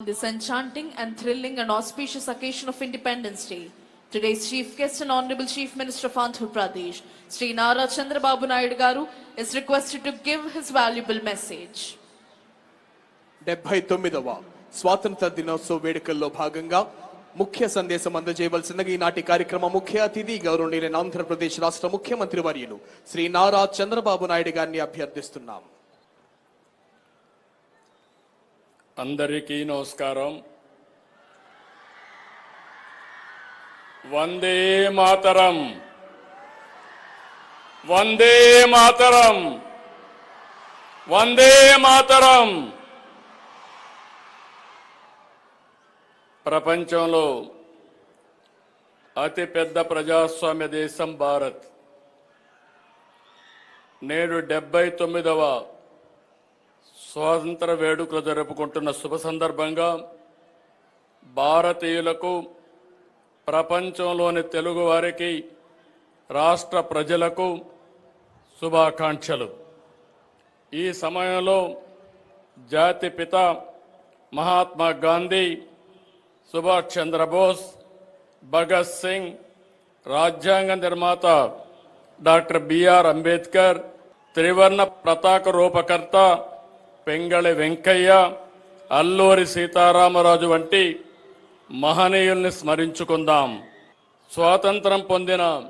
this enchanting and thrilling and auspicious occasion of Independence Day. Today's chief guest and Honorable Chief Minister of Andhra Pradesh, Sri Nara Chandrababu Naidu Garu, is requested to give his valuable message. డెబ్బై తొమ్మిదవ స్వాతంత్ర దినోత్సవ వేడుకల్లో భాగంగా ముఖ్య సందేశం అందజేయవలసిందిగా ఈనాటి కార్యక్రమ ముఖ్య అతిథి గౌరవనీయులైన ఆంధ్రప్రదేశ్ రాష్ట్ర ముఖ్యమంత్రి వర్యులు శ్రీ నారా చంద్రబాబు నాయుడు గారిని అభ్యర్థిస్తున్నాం అందరికీ నమస్కారం. వందే మాతరం. వందే మాతరం. వందే మాతరం. ప్రపంచంలో అతి పెద్ద ప్రజాస్వామ్య దేశం భారత్. నేడు డెబ్బై తొమ్మిదవ స్వాతంత్ర వేడుకలు జరుపుకుంటున్న శుభ సందర్భంగా భారతీయులకు ప్రపంచంలోని తెలుగు వారికి రాష్ట్ర ప్రజలకు శుభాకాంక్షలు. ఈ సమయంలో జాతి పిత మహాత్మా గాంధీ సుభాష్ చంద్రబోస్ భగత్ సింగ్ రాజ్యాంగ నిర్మాత డాక్టర్ బిఆర్ అంబేద్కర్ త్రివర్ణ పతాక రూపకర్త పెంగళి వెంకయ్య అల్లూరి సీతారామరాజు వంటి మహనీయుల్ని స్మరించుకుందాం. స్వాతంత్రం పొందిన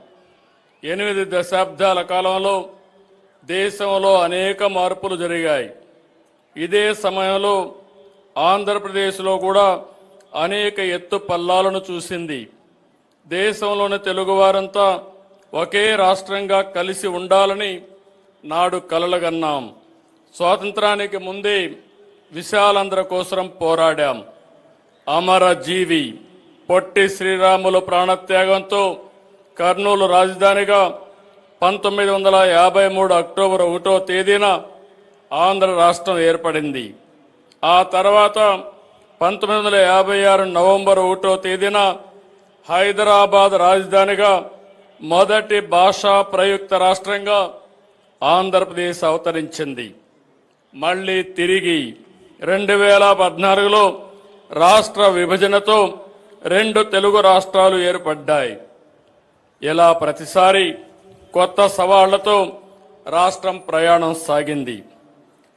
ఎనిమిది దశాబ్దాల కాలంలో దేశంలో అనేక మార్పులు జరిగాయి. ఇదే సమయంలో ఆంధ్రప్రదేశ్లో కూడా అనేక ఎత్తు పల్లాలను చూసింది. దేశంలోని తెలుగువారంతా ఒకే రాష్ట్రంగా కలిసి ఉండాలని నాడు కలలుగన్నాం. స్వాతంత్రానికి ముందే విశాలాంధ్ర కోసం పోరాడాం. అమరజీవి పొట్టి శ్రీరాములు ప్రాణత్యాగంతో కర్నూలు రాజధానిగా పంతొమ్మిది వందల యాభై మూడు అక్టోబర్ ఒకటో తేదీన ఆంధ్ర రాష్ట్రం ఏర్పడింది. ఆ తర్వాత పంతొమ్మిది వందల యాభై ఆరు నవంబర్ ఒకటో తేదీన హైదరాబాద్ రాజధానిగా మొదటి భాషా ప్రయుక్త రాష్ట్రంగా ఆంధ్రప్రదేశ్ అవతరించింది. మళ్ళీ తిరిగి రెండు వేల పద్నాలుగులో రాష్ట్ర విభజనతో రెండు తెలుగు రాష్ట్రాలు ఏర్పడ్డాయి. ఇలా ప్రతిసారి కొత్త సవాళ్ళతో రాష్ట్రం ప్రయాణం సాగింది.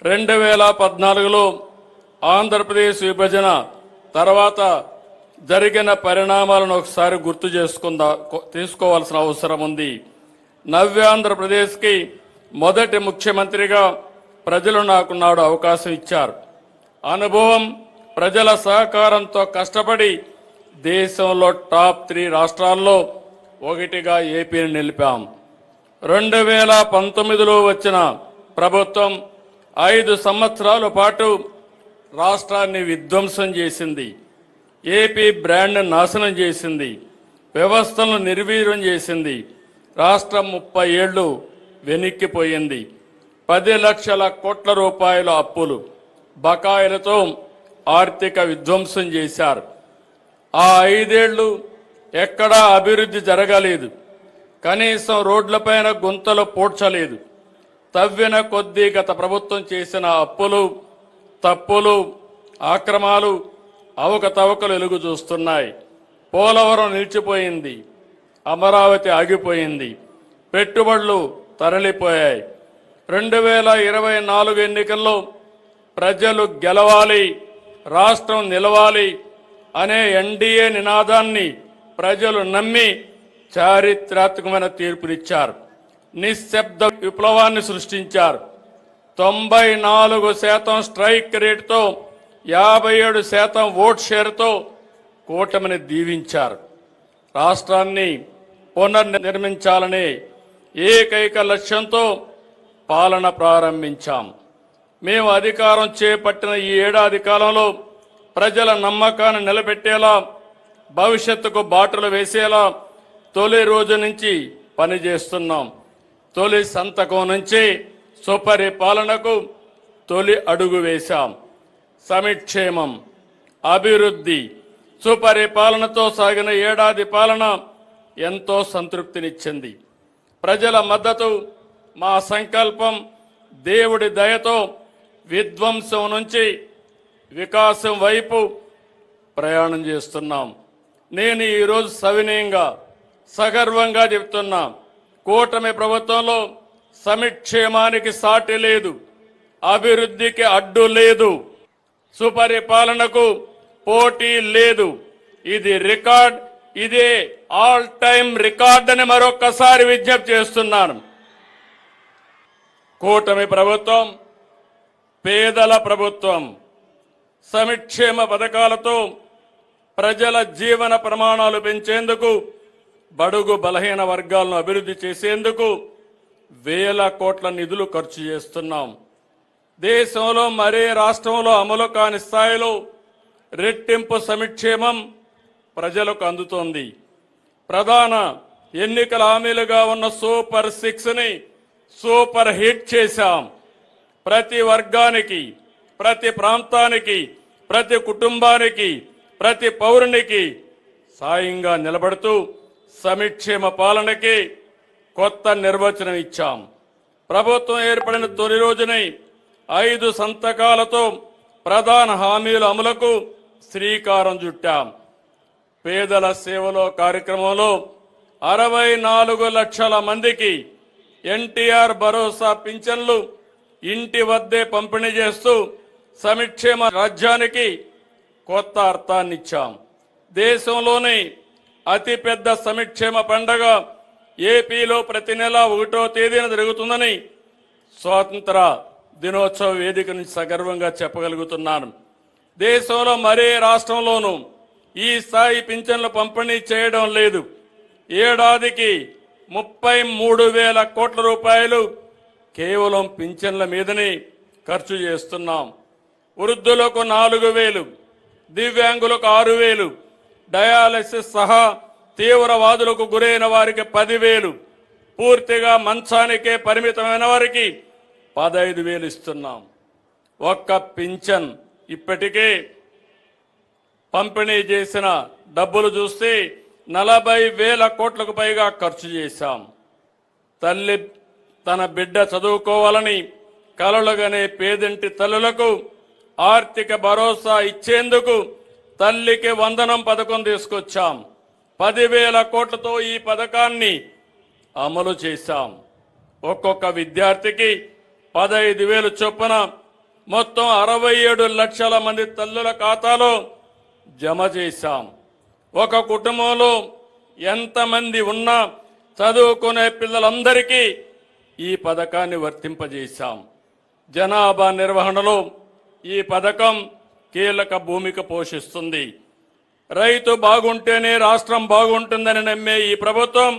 రెండు వేల పద్నాలుగులో ఆంధ్రప్రదేశ్ విభజన తర్వాత జరిగిన పరిణామాలను ఒకసారి గుర్తు చేసుకుందా తీసుకోవాల్సిన అవసరం ఉంది. నవ్యాంధ్రప్రదేశ్కి మొదటి ముఖ్యమంత్రిగా ప్రజలు నాకు నాడు అవకాశం ఇచ్చారు. అనుభవం ప్రజల సహకారంతో కష్టపడి దేశంలో టాప్ త్రీ రాష్ట్రాల్లో ఒకటిగా ఏపీని నిలిపాం. రెండు వేల పంతొమ్మిదిలో వచ్చిన ప్రభుత్వం ఐదు సంవత్సరాల పాటు రాష్ట్రాన్ని విధ్వంసం చేసింది. ఏపీ బ్రాండ్ నాశనం చేసింది. వ్యవస్థలను నిర్వీర్యం చేసింది. రాష్ట్రం ముప్పై ఏళ్ళు వెనక్కిపోయింది. పది లక్షల కోట్ల రూపాయల అప్పులు బకాయిలతో ఆర్థిక విధ్వంసం చేశారు. ఆ ఐదేళ్ళు ఎక్కడా అభివృద్ధి జరగలేదు. కనీసం రోడ్లపైన గుంతలు పూడ్చలేదు. తవ్విన కొద్దీ గత ప్రభుత్వం చేసిన అప్పులు తప్పులు ఆక్రమాలు అవకతవకలు వెలుగు చూస్తున్నాయి పోలవరం నిలిచిపోయింది. అమరావతి ఆగిపోయింది. పెట్టుబడులు తరలిపోయాయి. రెండు వేల ఇరవై నాలుగు ఎన్నికల్లో ప్రజలు గెలవాలి రాష్ట్రం నిలవాలి అనే ఎన్డీఏ నినాదాన్ని ప్రజలు నమ్మి చారిత్రాత్మకమైన తీర్పునిచ్చారు. నిశ్శబ్ద విప్లవాన్ని సృష్టించారు. తొంభై నాలుగు శాతం స్ట్రైక్ రేటుతో యాభై ఏడు శాతం ఓట్ షేర్తో కూటమిని దీవించారు. రాష్ట్రాన్ని పునర్నిర్మించాలనే ఏకైక లక్ష్యంతో పాలన ప్రారంభించాం. మేము అధికారం చేపట్టిన ఈ ఏడాది కాలంలో ప్రజల నమ్మకాన్ని నిలబెట్టేలా భవిష్యత్తుకు బాటలు వేసేలా తొలి రోజు నుంచి పనిచేస్తున్నాం. తొలి సంతకం నుంచి సుపరిపాలనకు తొలి అడుగు వేశాం. సమిక్షేమం అభివృద్ధి సుపరిపాలనతో సాగిన ఏడాది పాలన ఎంతో సంతృప్తినిచ్చింది. ప్రజల మద్దతు మా సంకల్పం దేవుడి దయతో విధ్వంసం నుంచి వికాసం వైపు ప్రయాణం చేస్తున్నాం. నేను ఈరోజు సవినయంగా సగర్వంగా చెప్తున్నా కూటమి ప్రభుత్వంలో సమిక్షేమానికి సాటి లేదు అభివృద్ధికి అడ్డు లేదు సుపరిపాలనకు పోటీ లేదు. ఇది రికార్డ్ ఇదే ఆల్ టైమ్ రికార్డ్ అని మరొక్కసారి విజ్ఞప్తి చేస్తున్నాను. కూటమి ప్రభుత్వం పేదల ప్రభుత్వం సమిక్షేమ పథకాలతో ప్రజల జీవన ప్రమాణాలు పెంచేందుకు బడుగు బలహీన వర్గాలను అభివృద్ధి చేసేందుకు వేల కోట్ల నిధులు ఖర్చు చేస్తున్నాం. దేశంలో మరే రాష్ట్రంలో అమలు కాని స్థాయిలో రెట్టింపు సమిక్షేమం ప్రజలకు అందుతోంది. ప్రధాన ఎన్నికల హామీలుగా ఉన్న సూపర్ సిక్స్ని సూపర్ హిట్ చేశాం. ప్రతి వర్గానికి ప్రతి ప్రాంతానికి ప్రతి కుటుంబానికి ప్రతి పౌరునికి సాయంగా నిలబడుతూ సమిక్షేమ పాలనకి కొత్త నిర్వచనం ఇచ్చాం. ప్రభుత్వం ఏర్పడిన తొలి రోజునే ఐదు సంతకాలతో ప్రధాన హామీల అమలుకు శ్రీకారం చుట్టాం. పేదల సేవలో కార్యక్రమంలో అరవై నాలుగు లక్షల మందికి ఎన్టీఆర్ భరోసా పింఛన్లు ఇంటి వద్దే పంపిణీ చేస్తూ సమిక్షేమ రాజ్యానికి కొత్త అర్థాన్నిచ్చాం. దేశంలోని అతిపెద్ద సమిక్షేమ పండగ ఏపీలో ప్రతి నెల ఒకటో తేదీన జరుగుతుందని స్వాతంత్ర దినోత్సవ వేదిక నుంచి సగర్వంగా చెప్పగలుగుతున్నాను. దేశంలో మరే రాష్ట్రంలోనూ ఈ స్థాయి పింఛన్లు పంపిణీ చేయడం లేదు. ఏడాదికి ముప్పై మూడు వేల కోట్ల రూపాయలు కేవలం పింఛన్ల మీదనే ఖర్చు చేస్తున్నాం. వృద్ధులకు నాలుగు వేలు దివ్యాంగులకు ఆరు వేలు డయాలసిస్ సహా తీవ్రవాదులకు గురైన వారికి పదివేలు పూర్తిగా మంచానికే పరిమితమైన వారికి పదహైదు వేలు ఇస్తున్నాం. ఒక్క పింఛన్ ఇప్పటికే పంపిణీ చేసిన డబ్బులు చూస్తే నలభై వేల కోట్లకు పైగా ఖర్చు చేశాం. తల్లి తన బిడ్డ చదువుకోవాలని కలలుగనే పేదింటి తల్లులకు ఆర్థిక భరోసా ఇచ్చేందుకు తల్లికి వందనం పథకం తీసుకొచ్చాం. పదివేల కోట్లతో ఈ పథకాన్ని అమలు చేశాం. ఒక్కొక్క విద్యార్థికి పదహైదు వేలు చొప్పున మొత్తం అరవై ఏడు లక్షల మంది తల్లుల ఖాతాలో జమ చేశాం. ఒక కుటుంబంలో ఎంతమంది ఉన్నా చదువుకునే పిల్లలందరికీ ఈ పథకాన్ని వర్తింపజేశాం. జనాభా నిర్వహణలో ఈ పథకం కీలక భూమిక పోషిస్తుంది. రైతు బాగుంటేనే రాష్ట్రం బాగుంటుందని నమ్మే ఈ ప్రభుత్వం